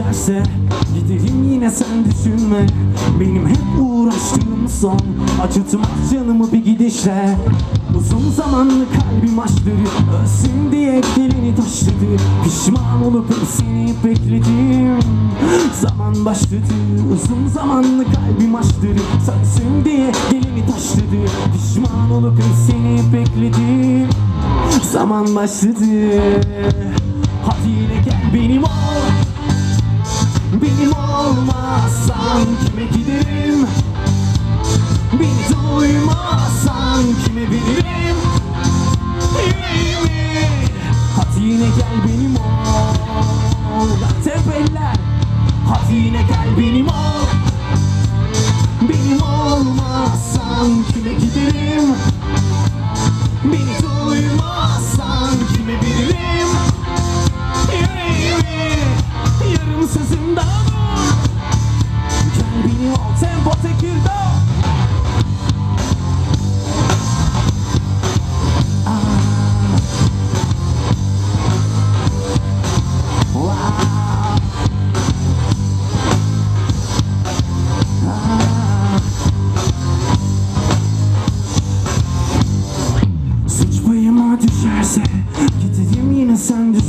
düşerse Giderim yine sen düşünme. Benim hep uğraştığım son Acıtmaz canımı bir gidişle. Uzun zamanlı kalbim açtı Ölsün diye gelini taşladı Pişman olup seni bekledim. Zaman başladı Uzun zamanlı kalbim açtı. Sönsün diye gelini taşladı Pişman olup seni bekledim. Zaman başladı Hadi yine gel benim ol. Tepeller Hadi yine gel benim ol. Benim olmazsan kime giderim? Beni duymazsan kime veririm? Yüreğimi Yarım dur Gel benim ol tempo Tekirdağ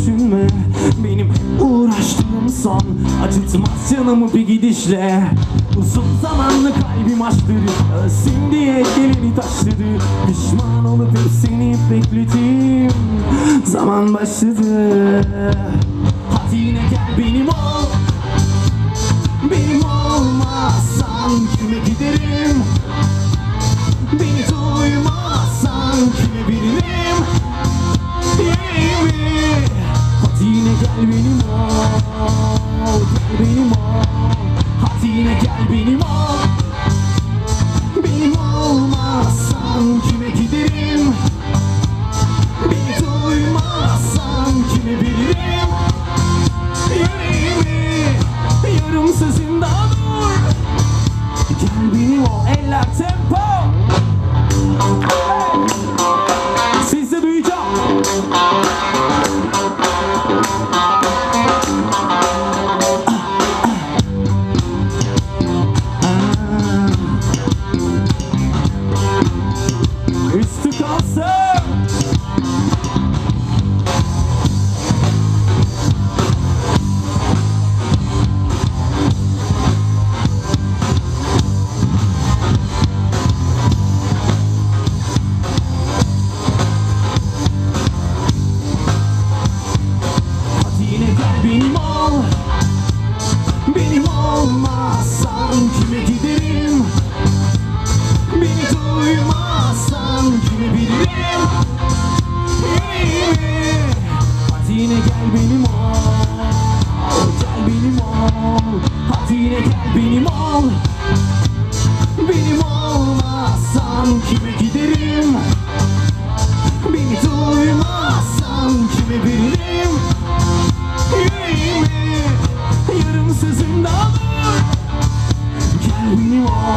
düşünme. Benim uğraştığım son Acıtmaz canımı bir gidişle. Uzun zamanlı kalbim açtı Ölsün diye gelini taşladı Pişman olup hep seni bekledim. Zaman başladı. Hadi yine gel benim ol benim ol Hadi yine gel benim Üstü mi bildim Yüreğime Yarım sızım dağılır Gel benim ol